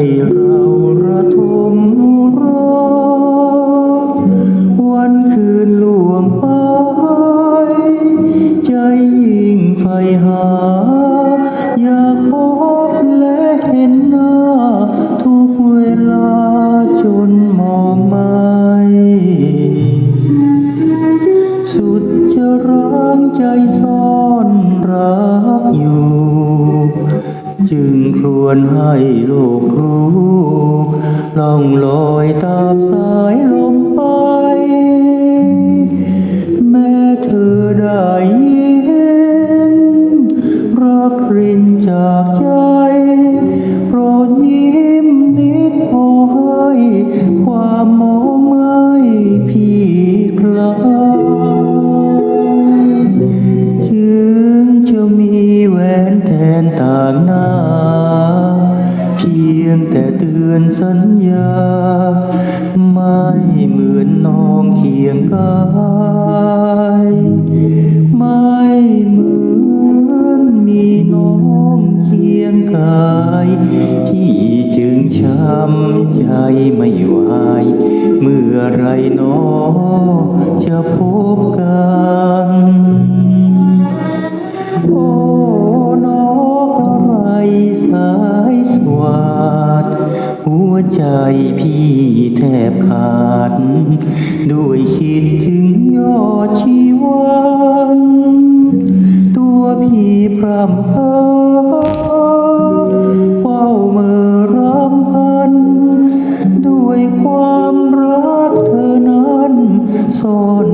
ใงครวนให้โลกรู้ล่องลอยตามสายลมไป แม้เธอได้ยินรักรินจากใจ ยงแต่เตือนสัญญา ไม่เหมือนน้องเคียงกายไม่เหมือนมีน้องเคียงกายพี่จึงช้ำใจไม่ไหวเมื่อไรหนอจะ ใจพี่แทบขาด ด้วยคิดถึงยอดชีวันตัวพี่พร่ำเพ้อเฝ้าเมือรำพัน ด้วยความรักเธอนั้นซ่อน